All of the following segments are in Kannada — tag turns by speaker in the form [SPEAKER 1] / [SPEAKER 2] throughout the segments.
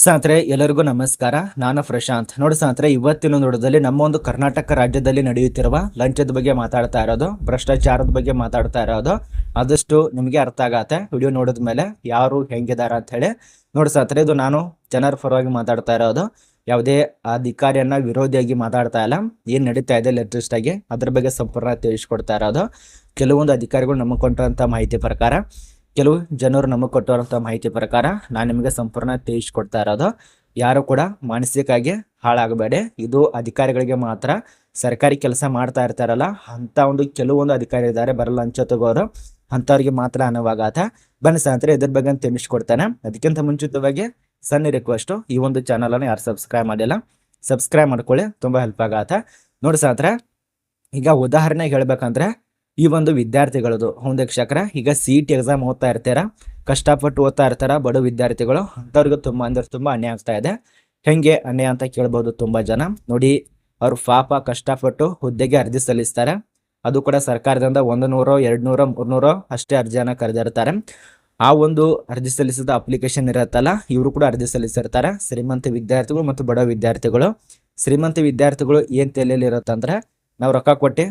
[SPEAKER 1] ಸ್ನೇಹಿತರೆ, ಎಲ್ಲರಿಗೂ ನಮಸ್ಕಾರ. ನಾನು ಪ್ರಶಾಂತ್. ನೋಡಿ ಸ್ನೇಹಿತರೆ, ಇವತ್ತಿನ ನೋಡೋದಲ್ಲಿ ನಮ್ಮ ಒಂದು ಕರ್ನಾಟಕ ರಾಜ್ಯದಲ್ಲಿ ನಡೆಯುತ್ತಿರುವ ಲಂಚದ ಬಗ್ಗೆ ಮಾತಾಡ್ತಾ ಇರೋದು, ಭ್ರಷ್ಟಾಚಾರದ ಬಗ್ಗೆ ಮಾತಾಡ್ತಾ ಇರೋದು, ಆದಷ್ಟು ನಿಮಗೆ ಅರ್ಥ ಆಗತ್ತೆ. ವಿಡಿಯೋ ನೋಡಿದ ಮೇಲೆ ಯಾರು ಹೆಂಗಿದಾರ ಅಂತ ಹೇಳಿ. ನೋಡಿ ಸ್ನೇಹಿತರೆ, ಇದು ನಾನು ಜನರ ಪರವಾಗಿ ಮಾತಾಡ್ತಾ ಇರೋದು. ಯಾವುದೇ ಅಧಿಕಾರಿಯನ್ನ ವಿರೋಧಿಯಾಗಿ ಮಾತಾಡ್ತಾ ಇಲ್ಲ. ಏನ್ ನಡೀತಾ ಇದೆ ಲೇಟೆಸ್ಟ್ ಆಗಿ ಅದ್ರ ಬಗ್ಗೆ ಸಂಪೂರ್ಣ ತಿಳಿಸ್ಕೊಡ್ತಾ ಇರೋದು. ಕೆಲವೊಂದು ಅಧಿಕಾರಿಗಳು ಕೊಟ್ಟಂತ ಮಾಹಿತಿ ಪ್ರಕಾರ. ಕೆಲವು ಜನರು ನಮಗೆ ಕೊಟ್ಟಿರುವಂಥ ಮಾಹಿತಿ ಪ್ರಕಾರ ನಾನು ನಿಮಗೆ ಸಂಪೂರ್ಣ ತಿಳಿಸ್ಕೊಡ್ತಾ ಇರೋದು. ಯಾರು ಕೂಡ ಮಾನಸಿಕವಾಗಿ ಹಾಳಾಗಬೇಡಿ. ಇದು ಅಧಿಕಾರಿಗಳಿಗೆ ಮಾತ್ರ. ಸರ್ಕಾರಿ ಕೆಲಸ ಮಾಡ್ತಾ ಇರ್ತಾರಲ್ಲ ಅಂತ ಒಂದು ಕೆಲವೊಂದು ಅಧಿಕಾರಿ ಇದ್ದಾರೆ. ಬರಲ್ಲ ಲಂಚ ತಗೋರು. ಅಂಥವ್ರಿಗೆ ಮಾತ್ರ ಅನುವಾಗಾತ ಬನ್ನಿ ಸ್ನೇಹಿತರೆ, ಇದ್ರ ಬಗ್ಗೆ ತಿಳಿಸ್ಕೊಡ್ತಾನೆ. ಅದಕ್ಕಿಂತ ಮುಂಚಿತವಾಗಿ ಸಣ್ಣ ರಿಕ್ವೆಸ್ಟು ಈ ಒಂದು ಚಾನಲನ್ನು ಯಾರು ಸಬ್ಸ್ಕ್ರೈಬ್ ಮಾಡಿಲ್ಲ ಸಬ್ಸ್ಕ್ರೈಬ್ ಮಾಡ್ಕೊಳ್ಳಿ. ತುಂಬ ಹೆಲ್ಪ್ ಆಗತ್ತೆ. ನೋಡಿ ಸ್ನೇಹಿತರೆ, ಈಗ ಉದಾಹರಣೆಗೆ ಹೇಳ್ಬೇಕಂದ್ರೆ ಈ ಒಂದು ವಿದ್ಯಾರ್ಥಿಗಳದು. ಹೌದು ವೀಕ್ಷಕರ, ಈಗ ಸಿ ಇ ಟಿ ಎಕ್ಸಾಮ್ ಓದ್ತಾ ಇರ್ತೀರ? ಕಷ್ಟಪಟ್ಟು ಓದ್ತಾ ಇರ್ತಾರ? ಬಡ ವಿದ್ಯಾರ್ಥಿಗಳು, ಅಂಥವ್ರಿಗೆ ತುಂಬ ಅಂದ್ರೆ ತುಂಬ ಅನ್ಯಾಯ ಆಗ್ತಾ ಇದೆ. ಹೆಂಗೆ ಅನ್ಯಾಯ ಅಂತ ಕೇಳ್ಬೋದು ತುಂಬ ಜನ. ನೋಡಿ, ಅವ್ರು ಪಾಪ ಕಷ್ಟಪಟ್ಟು ಹುದ್ದೆಗೆ ಅರ್ಜಿ ಸಲ್ಲಿಸ್ತಾರೆ. ಅದು ಕೂಡ ಸರ್ಕಾರದಿಂದ ಒಂದು ನೂರೋ ಎರಡು ನೂರೋ ಮೂರ್ನೂರೋ ಅಷ್ಟೇ ಅರ್ಜಿಯನ್ನು ಕರೆದಿರ್ತಾರೆ. ಆ ಒಂದು ಅರ್ಜಿ ಸಲ್ಲಿಸಿದ ಅಪ್ಲಿಕೇಶನ್ ಇರತ್ತಲ್ಲ, ಇವರು ಕೂಡ ಅರ್ಜಿ ಸಲ್ಲಿಸಿರ್ತಾರೆ. ಶ್ರೀಮಂತ ವಿದ್ಯಾರ್ಥಿಗಳು ಮತ್ತು ಬಡ ವಿದ್ಯಾರ್ಥಿಗಳು. ಶ್ರೀಮಂತ ವಿದ್ಯಾರ್ಥಿಗಳು ಏನ್ ತಲೆಯಲ್ಲಿ ಇರುತ್ತಂದ್ರೆ, ನಾವು ರೊಕ್ಕ ಕೊಟ್ಟು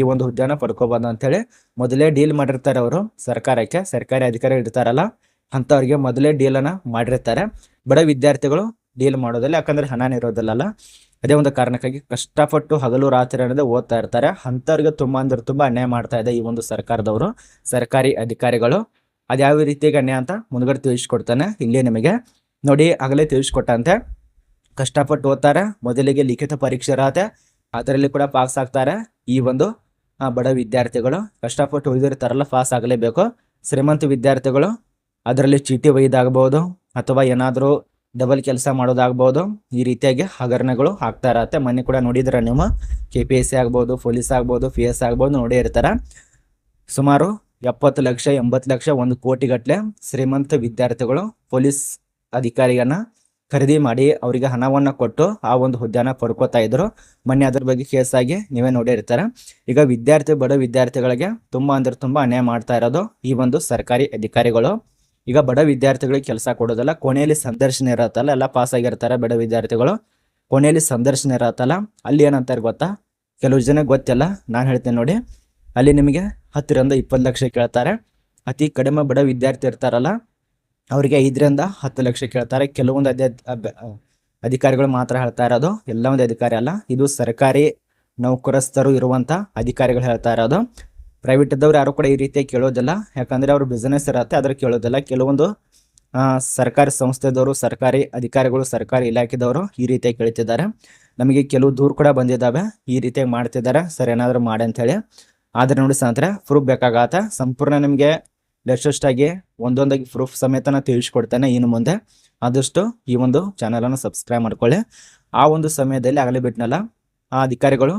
[SPEAKER 1] ಈ ಒಂದು ಹುದ್ದೆನ ಪಡ್ಕೋಬೋದು ಅಂತೇಳಿ ಮೊದಲೇ ಡೀಲ್ ಮಾಡಿರ್ತಾರೆ ಅವರು. ಸರ್ಕಾರಕ್ಕೆ, ಸರ್ಕಾರಿ ಅಧಿಕಾರಿ ಇರ್ತಾರಲ್ಲ, ಅಂಥವ್ರಿಗೆ ಮೊದಲೇ ಡೀಲನ್ನು ಮಾಡಿರ್ತಾರೆ. ಬಡ ವಿದ್ಯಾರ್ಥಿಗಳು ಡೀಲ್ ಮಾಡೋದಿಲ್ಲ ಯಾಕಂದ್ರೆ ಹಣ ಇರೋದಿಲ್ಲಲ್ಲ ಅದೇ ಒಂದು ಕಾರಣಕ್ಕಾಗಿ ಕಷ್ಟಪಟ್ಟು ಹಗಲು ರಾತ್ರಿ ಅನ್ನೋದೇ ಓದ್ತಾ ಇರ್ತಾರೆ. ಅಂಥವ್ರಿಗೆ ತುಂಬ ಅಂದ್ರೆ ತುಂಬ ಅನ್ಯಾಯ ಮಾಡ್ತಾ ಇದೆ ಈ ಒಂದು ಸರ್ಕಾರದವರು. ಸರ್ಕಾರಿ ಅಧಿಕಾರಿಗಳು ಅದ್ಯಾವ ಯಾವ ರೀತಿಯಾಗಿ ಅನ್ಯಾಯ ಅಂತ ಮುಂದ್ಗಡೆ ತಿಳಿಸ್ಕೊಡ್ತಾನೆ ಇಲ್ಲಿ ನಿಮಗೆ. ನೋಡಿ, ಆಗಲೇ ತಿಳಿಸ್ಕೊಟ್ಟಂತೆ. ಕಷ್ಟಪಟ್ಟು ಓದ್ತಾರೆ, ಮೊದಲಿಗೆ ಲಿಖಿತ ಪರೀಕ್ಷೆ ಇರತ್ತೆ, ಅದರಲ್ಲಿ ಕೂಡ ಪಾಸ್ ಆಗ್ತಾರೆ. ಈ ಒಂದು ಬಡ ವಿದ್ಯಾರ್ಥಿಗಳು ಕಷ್ಟಪಟ್ಟು ಉಳಿದಿರ್ತಾರಲ್ಲ ಪಾಸ್ ಆಗಲೇಬೇಕು. ಶ್ರೀಮಂತ ವಿದ್ಯಾರ್ಥಿಗಳು ಅದರಲ್ಲಿ ಚೀಟಿ ಒಯ್ದಾಗಬಹುದು ಅಥವಾ ಏನಾದರೂ ಡಬಲ್ ಕೆಲಸ ಮಾಡೋದಾಗ್ಬೋದು. ಈ ರೀತಿಯಾಗಿ ಹಗರಣಗಳು ಆಗ್ತಾ ಇರತ್ತೆ. ಮನೆ ಕೂಡ ನೋಡಿದ್ರೆ ನೀವು? ಕೆ ಪಿ ಎಸ್ ಸಿ ಆಗ್ಬೋದು ಪೊಲೀಸ್ ಆಗ್ಬೋದು ಪಿ ಎಸ್ ಆಗ್ಬೋದು ನೋಡೇ ಇರ್ತಾರೆ. ಸುಮಾರು ಎಪ್ಪತ್ತು ಲಕ್ಷ, ಎಂಬತ್ತು ಲಕ್ಷ, ಒಂದು ಕೋಟಿಗಟ್ಟಲೆ ಶ್ರೀಮಂತ ವಿದ್ಯಾರ್ಥಿಗಳು ಪೊಲೀಸ್ ಅಧಿಕಾರಿಯನ್ನ ಖರೀದಿ ಮಾಡಿ ಅವರಿಗೆ ಹಣವನ್ನು ಕೊಟ್ಟು ಆ ಒಂದು ಹುದ್ದೆನ ಪಡ್ಕೋತಾ ಇದ್ರು. ಮೊನ್ನೆ ಅದ್ರ ಬಗ್ಗೆ ಕೇಸ್ ಆಗಿ ನೀವೇ ನೋಡಿರ್ತಾರೆ ಈಗ ವಿದ್ಯಾರ್ಥಿ, ಬಡ ವಿದ್ಯಾರ್ಥಿಗಳಿಗೆ ತುಂಬ ಅಂದ್ರೆ ತುಂಬ ಅನ್ಯಾಯ ಮಾಡ್ತಾ ಇರೋದು ಈ ಒಂದು ಸರ್ಕಾರಿ ಅಧಿಕಾರಿಗಳು. ಈಗ ಬಡ ವಿದ್ಯಾರ್ಥಿಗಳಿಗೆ ಕೆಲಸ ಕೊಡೋದಲ್ಲ, ಕೊನೆಯಲ್ಲಿ ಸಂದರ್ಶನ ಇರತ್ತಲ್ಲ, ಎಲ್ಲ ಪಾಸ್ ಆಗಿರ್ತಾರೆ ಬಡ ವಿದ್ಯಾರ್ಥಿಗಳು. ಕೊನೆಯಲ್ಲಿ ಸಂದರ್ಶನ ಇರತ್ತಲ್ಲ, ಅಲ್ಲಿ ಏನಂತಾರೆ ಗೊತ್ತಾ? ಕೆಲವು ಜನ ಗೊತ್ತಿಲ್ಲ, ನಾನು ಹೇಳ್ತೇನೆ ನೋಡಿ. ಅಲ್ಲಿ ನಿಮಗೆ ಹತ್ತರಿಂದ ಇಪ್ಪತ್ತು ಲಕ್ಷ ಕೇಳ್ತಾರೆ. ಅತಿ ಕಡಿಮೆ ಬಡ ವಿದ್ಯಾರ್ಥಿ ಇರ್ತಾರಲ್ಲ ಅವರಿಗೆ ಐದರಿಂದ ಹತ್ತು ಲಕ್ಷ ಕೇಳ್ತಾರೆ. ಕೆಲವೊಂದು ಅಧ್ಯ ಅಧಿಕಾರಿಗಳು ಮಾತ್ರ ಹೇಳ್ತಾ ಇರೋದು. ಎಲ್ಲ ಒಂದು ಅಧಿಕಾರಿ ಅಲ್ಲ, ಇದು ಸರ್ಕಾರಿ ನೌಕರಸ್ಥರು ಇರುವಂತ ಅಧಿಕಾರಿಗಳು ಹೇಳ್ತಾ ಇರೋದು. ಪ್ರೈವೇಟ್ ಇದ್ದವ್ರು ಯಾರು ಕೂಡ ಈ ರೀತಿ ಕೇಳೋದಿಲ್ಲ. ಯಾಕಂದ್ರೆ ಅವ್ರ ಬಿಸ್ನೆಸ್ ಇರತ್ತೆ ಅದ್ರ ಕೇಳೋದಿಲ್ಲ. ಕೆಲವೊಂದು ಸರ್ಕಾರಿ ಸಂಸ್ಥೆದವರು, ಸರ್ಕಾರಿ ಅಧಿಕಾರಿಗಳು, ಸರ್ಕಾರಿ ಇಲಾಖೆದವರು ಈ ರೀತಿಯಾಗಿ ಕೇಳ್ತಿದ್ದಾರೆ. ನಮಗೆ ಕೆಲವು ದೂರು ಕೂಡ ಬಂದಿದ್ದಾವೆ. ಈ ರೀತಿಯಾಗಿ ಮಾಡ್ತಿದ್ದಾರೆ. ಸರ್ ಏನಾದರೂ ಮಾಡಿ ಅಂತ ಹೇಳಿ. ಆದ್ರೆ ನೋಡಿ ಸ್ನೇಹಿತರೆ ಪ್ರೂಫ್ ಬೇಕಾಗತ್ತೆ ಸಂಪೂರ್ಣ ನಿಮಗೆ ಲೇಟೆಸ್ಟ್ ಆಗಿ ಒಂದೊಂದಾಗಿ ಪ್ರೂಫ್ ಸಮೇತನ ತಿಳಿಸ್ಕೊಡ್ತೇನೆ ಇನ್ನು ಮುಂದೆ. ಆದಷ್ಟು ಈ ಒಂದು ಚಾನಲನ್ನು ಸಬ್ಸ್ಕ್ರೈಬ್ ಮಾಡ್ಕೊಳ್ಳಿ. ಆ ಒಂದು ಸಮಯದಲ್ಲಿ ಆಗಲೇ ಬಿಟ್ನಲ್ಲ, ಆ ಅಧಿಕಾರಿಗಳು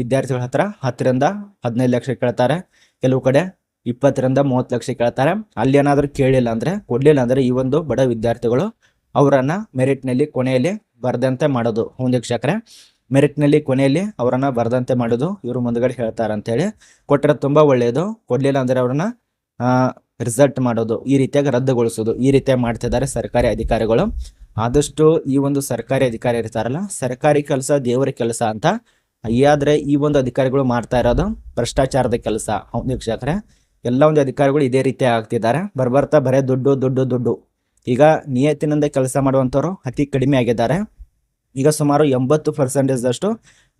[SPEAKER 1] ವಿದ್ಯಾರ್ಥಿಗಳ ಹತ್ರ ಹತ್ತರಿಂದ ಹದಿನೈದು ಲಕ್ಷ ಕೇಳ್ತಾರೆ. ಕೆಲವು ಕಡೆ ಇಪ್ಪತ್ತರಿಂದ ಮೂವತ್ತು ಲಕ್ಷ ಕೇಳ್ತಾರೆ. ಅಲ್ಲಿ ಏನಾದರೂ ಕೇಳಿಲ್ಲ ಅಂದರೆ, ಕೊಡ್ಲಿಲ್ಲ ಅಂದರೆ ಈ ಒಂದು ಬಡ ವಿದ್ಯಾರ್ಥಿಗಳು ಅವರನ್ನು ಮೆರಿಟ್ನಲ್ಲಿ, ಕೊನೆಯಲ್ಲಿ ಬರದಂತೆ ಮಾಡೋದು. ವೀಕ್ಷಕರೇ ಮೆರಿಟ್ನಲ್ಲಿ, ಕೊನೆಯಲ್ಲಿ ಅವರನ್ನು ಬರೆದಂತೆ ಮಾಡೋದು ಇವರು ಮುಂದ್ಗಡೆ ಹೇಳ್ತಾರೆ ಅಂತೇಳಿ. ಕೊಟ್ಟರೆ ತುಂಬ ಒಳ್ಳೆಯದು ಕೊಡಲಿಲ್ಲ ಅಂದರೆ ಅವ್ರನ್ನ ರಿಸಲ್ಟ್ ಮಾಡೋದು, ಈ ರೀತಿಯಾಗಿ ರದ್ದುಗೊಳಿಸೋದು, ಈ ರೀತಿಯಾಗಿ ಮಾಡ್ತಿದ್ದಾರೆ ಸರ್ಕಾರಿ ಅಧಿಕಾರಿಗಳು. ಆದಷ್ಟು ಈ ಒಂದು ಸರ್ಕಾರಿ ಅಧಿಕಾರಿ ಇರ್ತಾರಲ್ಲ, ಸರ್ಕಾರಿ ಕೆಲಸ ದೇವರ ಕೆಲಸ ಅಂತ. ಅಯ್ಯಾದ್ರೆ ಈ ಒಂದು ಅಧಿಕಾರಿಗಳು ಮಾಡ್ತಾ ಇರೋದು ಭ್ರಷ್ಟಾಚಾರದ ಕೆಲಸ. ಹೌದು ಎಲ್ಲ ಒಂದು ಅಧಿಕಾರಿಗಳು ಇದೇ ರೀತಿ ಆಗ್ತಿದ್ದಾರೆ. ಬರ್ಬರ್ತಾ ಬರೇ ದುಡ್ಡು ದುಡ್ಡು ದುಡ್ಡು. ಈಗ ನಿಯತ್ತಿನಿಂದ ಕೆಲಸ ಮಾಡುವಂಥವ್ರು ಅತಿ ಕಡಿಮೆ ಆಗಿದ್ದಾರೆ. ಈಗ ಸುಮಾರು ಎಂಬತ್ತು ಪರ್ಸೆಂಟೇಜ್ ಅಷ್ಟು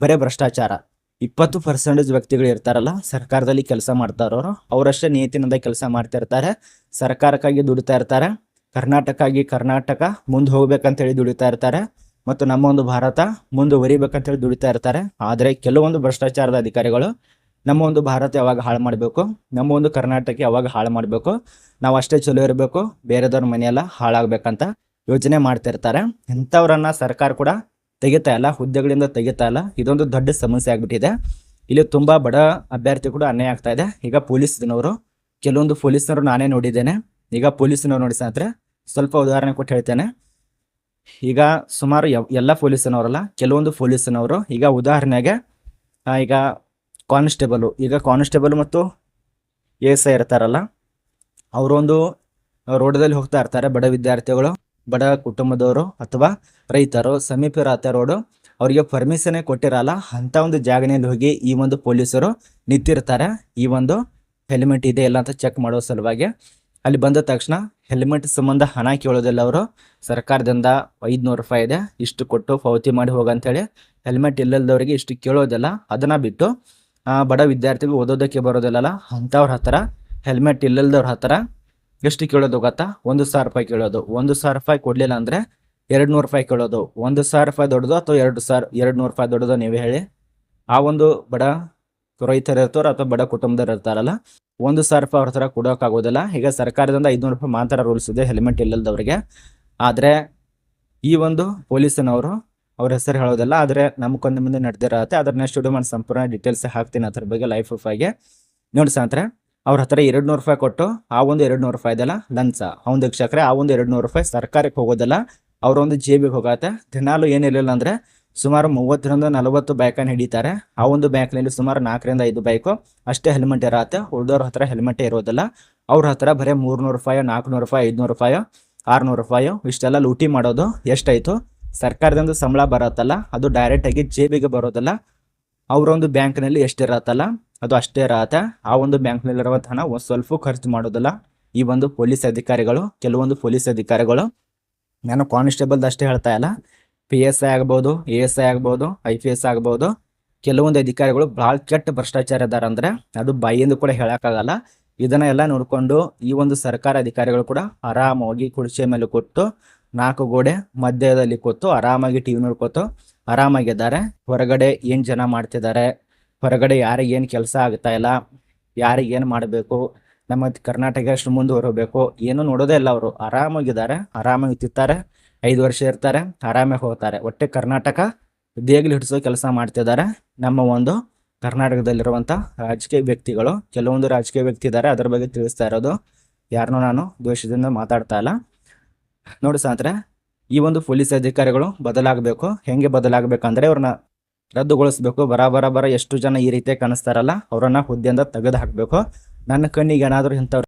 [SPEAKER 1] ಬರೇ ಭ್ರಷ್ಟಾಚಾರ. ಇಪ್ಪತ್ತು ಪರ್ಸೆಂಟೇಜ್ ವ್ಯಕ್ತಿಗಳು ಇರ್ತಾರಲ್ಲ, ಸರ್ಕಾರದಲ್ಲಿ ಕೆಲಸ ಮಾಡ್ತಾ ಇರೋರು ಅವರಷ್ಟೇ ನಿಯತಿನಿಂದ ಕೆಲಸ ಮಾಡ್ತಾ ಇರ್ತಾರೆ, ಸರ್ಕಾರಕ್ಕಾಗಿ ದುಡಿತಾ ಇರ್ತಾರೆ, ಕರ್ನಾಟಕಕ್ಕಾಗಿ ಕರ್ನಾಟಕ ಮುಂದೆ ಹೋಗ್ಬೇಕಂತ ಹೇಳಿ ದುಡಿತಾ ಇರ್ತಾರೆ, ಮತ್ತು ನಮ್ಮ ಒಂದು ಭಾರತ ಮುಂದುವರಿಬೇಕಂತ ಹೇಳಿ ದುಡಿತಾ ಇರ್ತಾರೆ. ಆದರೆ ಕೆಲವೊಂದು ಭ್ರಷ್ಟಾಚಾರದ ಅಧಿಕಾರಿಗಳು ನಮ್ಮ ಒಂದು ಭಾರತ ಯಾವಾಗ ಹಾಳು ಮಾಡಬೇಕು, ನಮ್ಮ ಒಂದು ಕರ್ನಾಟಕ ಯಾವಾಗ ಹಾಳು ಮಾಡಬೇಕು, ನಾವು ಅಷ್ಟೇ ಚಲೋ ಇರಬೇಕು, ಬೇರೆದವ್ರ ಮನೆಯೆಲ್ಲ ಹಾಳಾಗಬೇಕಂತ ಯೋಚನೆ ಮಾಡ್ತಿರ್ತಾರೆ ಇಂಥವ್ರನ್ನ ಸರ್ಕಾರ ಕೂಡ ತೆಗಿತಾ ಇಲ್ಲ, ಹುದ್ದೆಗಳಿಂದ ತೆಗಿತಾ ಇಲ್ಲ. ಇದೊಂದು ದೊಡ್ಡ ಸಮಸ್ಯೆ ಆಗಿಬಿಟ್ಟಿದೆ. ಇಲ್ಲಿ ತುಂಬಾ ಬಡ ಅಭ್ಯರ್ಥಿ ಕೂಡ ಅನ್ಯಾಯ ಆಗ್ತಾ ಇದೆ. ಈಗ ಪೊಲೀಸ್ನವರು, ಕೆಲವೊಂದು ಪೊಲೀಸ್ನವರು ನಾನೇ ನೋಡಿದ್ದೇನೆ. ಈಗ ಪೊಲೀಸ್ನವ್ರು ನೋಡಿ ಸ್ನೇಹಿತರೆ, ಸ್ವಲ್ಪ ಉದಾಹರಣೆ ಕೊಟ್ಟು ಹೇಳ್ತೇನೆ. ಈಗ ಸುಮಾರು ಎಲ್ಲ ಪೊಲೀಸ್ನವರಲ್ಲ, ಕೆಲವೊಂದು ಪೊಲೀಸ್ನವರು, ಈಗ ಉದಾಹರಣೆಗೆ ಈಗ ಕಾನ್ಸ್ಟೇಬಲು, ಈಗ ಕಾನ್ಸ್ಟೇಬಲ್ ಮತ್ತು ಎಸ್ ಐ ಇರ್ತಾರಲ್ಲ, ಅವರೊಂದು ರೋಡದಲ್ಲಿ ಹೋಗ್ತಾ ಇರ್ತಾರೆ ಬಡ ವಿದ್ಯಾರ್ಥಿಗಳು. ಬಡ ಕುಟುಂಬದವರು ಅಥವಾ ರೈತರು, ಸಮೀಪ ಇರತ್ತರೋಡು ಅವರಿಗೆ ಪರ್ಮಿಷನ್ ಕೊಟ್ಟಿರಲ್ಲ, ಅಂತ ಒಂದು ಜಾಗನಲ್ಲಿ ಹೋಗಿ ಈ ಒಂದು ಪೊಲೀಸರು ನಿಂತಿರ್ತಾರೆ. ಈ ಒಂದು ಹೆಲ್ಮೆಟ್ ಇದೆ ಇಲ್ಲ ಅಂತ ಚೆಕ್ ಮಾಡೋ ಸಲುವಾಗಿ ಅಲ್ಲಿ ಬಂದ ತಕ್ಷಣ ಹೆಲ್ಮೆಟ್ ಸಂಬಂಧ ಹಣ ಕೇಳೋದಿಲ್ಲ ಅವರು. ಸರ್ಕಾರದಿಂದ ಐದುನೂರು ರೂಪಾಯಿ ಇದೆ, ಇಷ್ಟು ಕೊಟ್ಟು ಪಾವತಿ ಮಾಡಿ ಹೋಗಂತೇಳಿ ಹೆಲ್ಮೆಟ್ ಇಲ್ಲದವರಿಗೆ ಇಷ್ಟು ಕೇಳೋದಿಲ್ಲ. ಅದನ್ನು ಬಿಟ್ಟು ಬಡ ವಿದ್ಯಾರ್ಥಿಗಳು ಓದೋದಕ್ಕೆ ಬರೋದಿಲ್ಲಲ್ಲ, ಅಂಥವ್ರ ಹತ್ರ ಹೆಲ್ಮೆಟ್ ಇಲ್ಲದವ್ರ ಹತ್ರ ಎಷ್ಟು ಕೇಳೋದು ಗೊತ್ತಾ? ಒಂದು ಸಾವಿರ ರೂಪಾಯಿ ಕೇಳೋದು. ಒಂದು ಸಾವಿರ ರೂಪಾಯಿ ಕೊಡ್ಲಿಲ್ಲ ಅಂದ್ರೆ ಎರಡು ನೂರು ರೂಪಾಯಿ ಕೇಳೋದು. ಒಂದು ಸಾವಿರ ರೂಪಾಯಿ ದೊಡ್ಡದು ಅಥವಾ ಎರಡು ಸಾವಿರ ಎರಡು ನೂರು ರೂಪಾಯಿ ದೊಡ್ಡದು ನೀವೇ ಹೇಳಿ. ಆ ಒಂದು ಬಡ ರೈತರು ಇರ್ತಾರೋ ಅಥವಾ ಬಡ ಕುಟುಂಬದವ್ರು ಇರ್ತಾರಲ್ಲ, ಒಂದು ಸಾವಿರ ರೂಪಾಯಿ ಅವ್ರ ಹತ್ರ ಕೊಡೋಕ್ಕಾಗೋದಿಲ್ಲ ಈಗ ಸರ್ಕಾರದಿಂದ ಐದುನೂರು ರೂಪಾಯಿ ಮಾತ್ರ ರೂಲ್ಸ್ ಇದೆ ಹೆಲ್ಮೆಟ್ ಇಲ್ಲದವ್ರಿಗೆ. ಆದರೆ ಈ ಒಂದು ಪೊಲೀಸನವರು ಅವ್ರ ಹೆಸರು ಹೇಳೋದಿಲ್ಲ. ಆದರೆ ನಮ್ಮ ಮುಂದೆ ನಡೆದಿರತ್ತೆ. ವಿಡಿಯೋ ಮಾಡಿ ಸಂಪೂರ್ಣ ಡೀಟೇಲ್ಸ್ ಹಾಕ್ತೀನಿ ಅದ್ರ ಬಗ್ಗೆ ಲೈಫ್ ಪ್ರೂಫಾಗಿ ನೋಡಿ ಸಾಂತ್ರೆ ಅವ್ರ ಹತ್ರ ಎರಡು ನೂರು ರೂಪಾಯಿ ಕೊಟ್ಟು, ಆ ಒಂದು ಎರಡು ನೂರು ರೂಪಾಯಿ ಇದೆಲ್ಲ ಲಂಚ ಅವ್ನ ವೀಕ್ಷಕರೇ ಆ ಒಂದು ಎರಡು ನೂರು ರೂಪಾಯಿ ಸರ್ಕಾರಕ್ಕೆ ಹೋಗೋದಲ್ಲ, ಅವರೊಂದು ಜೇಬಿಗೆ ಹೋಗತ್ತೆ. ದಿನಾಲು ಏನಿರಲಿಲ್ಲ ಅಂದ್ರೆ ಸುಮಾರು ಮೂವತ್ತರಿಂದ ನಲವತ್ತು ಬೈಕನ್ನು ಹಿಡಿತಾರೆ. ಆ ಒಂದು ಬ್ಯಾಂಕ್ನಲ್ಲಿ ಸುಮಾರು ನಾಲ್ಕರಿಂದ ಐದು ಬೈಕು ಅಷ್ಟೇ ಹೆಲ್ಮೆಟ್ ಇರತ್ತೆ. ಉಳಿದವ್ರ ಹತ್ರ ಹೆಲ್ಮೆಟೇ ಇರೋದಿಲ್ಲ. ಅವ್ರ ಹತ್ರ ಬರೀ ಮೂರ್ನೂರು ರೂಪಾಯಿ, ನಾಲ್ಕುನೂರು ರೂಪಾಯಿ, ಐದುನೂರು ರೂಪಾಯಿ, ಆರುನೂರು ರೂಪಾಯಿ ಇಷ್ಟೆಲ್ಲ ಲೂಟಿ ಮಾಡೋದು ಎಷ್ಟಾಯಿತು? ಸರ್ಕಾರದಿಂದ ಸಂಬಳ ಬರತ್ತಲ್ಲ, ಅದು ಡೈರೆಕ್ಟ್ ಆಗಿ ಜೇಬಿಗೆ ಬರೋದಲ್ಲ. ಅವರೊಂದು ಬ್ಯಾಂಕ್ನಲ್ಲಿ ಎಷ್ಟಿರತ್ತಲ್ಲ? ಅದು ಅಷ್ಟೇ ಇರತ್ತೆ ಆ ಒಂದು ಬ್ಯಾಂಕ್ನಲ್ಲಿರುವ ಹಣ ಒಂದು ಸ್ವಲ್ಪ ಖರ್ಚು ಮಾಡೋದಿಲ್ಲ. ಈ ಒಂದು ಪೊಲೀಸ್ ಅಧಿಕಾರಿಗಳು, ಕೆಲವೊಂದು ಪೊಲೀಸ್ ಅಧಿಕಾರಿಗಳು, ನಾನು ಕಾನ್ಸ್ಟೇಬಲ್ ಅಷ್ಟೇ ಹೇಳ್ತಾ ಇಲ್ಲ. ಪಿ ಎಸ್ ಐ ಆಗ್ಬೋದು, ಎ ಎಸ್ ಐ ಆಗ್ಬೋದು, ಐ ಪಿ ಎಸ್ ಆಗ್ಬೋದು, ಕೆಲವೊಂದು ಅಧಿಕಾರಿಗಳು ಭಾಳ ಕೆಟ್ಟ ಭ್ರಷ್ಟಾಚಾರ ಇದಾರೆ ಅಂದ್ರೆ ಅದು ಬಾಯಿಂದ ಕೂಡ ಹೇಳೋಕ್ಕಾಗಲ್ಲ. ಇದನ್ನ ಎಲ್ಲ ನೋಡಿಕೊಂಡು ಈ ಒಂದು ಸರ್ಕಾರ ಅಧಿಕಾರಿಗಳು ಕೂಡ ಆರಾಮಾಗಿ ಕುರ್ಚಿಯ ಮೇಲೆ ಕೊಟ್ಟು ನಾಲ್ಕು ಗೋಡೆ ಮಧ್ಯದಲ್ಲಿ ಕೂತು ಆರಾಮಾಗಿ ಟಿವಿ ನೋಡ್ಕೊತು, ಆರಾಮಾಗಿದ್ದಾರೆ. ಹೊರಗಡೆ ಏನ್ ಜನ ಮಾಡ್ತಿದ್ದಾರೆ? ಹೊರಗಡೆ ಯಾರಿಗೆ ಏನು ಕೆಲಸ ಆಗ್ತಾ ಇಲ್ಲ, ಯಾರಿಗೆ ಏನು ಮಾಡಬೇಕು, ನಮ್ಮ ಕರ್ನಾಟಕ ಎಷ್ಟು ಮುಂದುವರಬೇಕು, ಏನು ನೋಡೋದೇ ಇಲ್ಲ ಅವರು. ಆರಾಮಾಗಿದ್ದಾರೆ, ಆರಾಮಾಗಿ ತಿಂತಾರೆ, ಐದು ವರ್ಷ ಇರ್ತಾರೆ ಆರಾಮಾಗಿ ಹೋಗ್ತಾರೆ. ಒಟ್ಟೆ ಕರ್ನಾಟಕ ದೇಗ್ಲಿ ಹಿಡಿಸೋ ಕೆಲಸ ಮಾಡ್ತಿದ್ದಾರೆ. ನಮ್ಮ ಒಂದು ಕರ್ನಾಟಕದಲ್ಲಿರುವಂಥ ರಾಜಕೀಯ ವ್ಯಕ್ತಿಗಳು, ಕೆಲವೊಂದು ರಾಜಕೀಯ ವ್ಯಕ್ತಿ ಇದ್ದಾರೆ, ಅದ್ರ ಬಗ್ಗೆ ತಿಳಿಸ್ತಾ ಇರೋದು. ಯಾರನ್ನೂ ನಾನು ದ್ವೇಷದಿಂದ ಮಾತಾಡ್ತಾ ಇಲ್ಲ. ನೋಡಿ ಸಾಂತ್ರೆ ಈ ಒಂದು ಪೊಲೀಸ್ ಅಧಿಕಾರಿಗಳು ಬದಲಾಗಬೇಕು. ಹೆಂಗೆ ಬದಲಾಗಬೇಕಂದ್ರೆ ಅವ್ರನ್ನ ರದ್ದುಗೊಳಿಸ್ಬೇಕು. ಬರ ಬರ ಬರ ಎಷ್ಟು ಜನ ಈ ರೀತಿ ಕಾಣಿಸ್ತಾರಲ್ಲ, ಅವರನ್ನ ಹುದ್ದೆಯಿಂದ ತೆಗೆದು ಹಾಕಬೇಕು ನನ್ನ ಕಣ್ಣಿಗೆ ಏನಾದರೂ ಇಂಥವ್ರು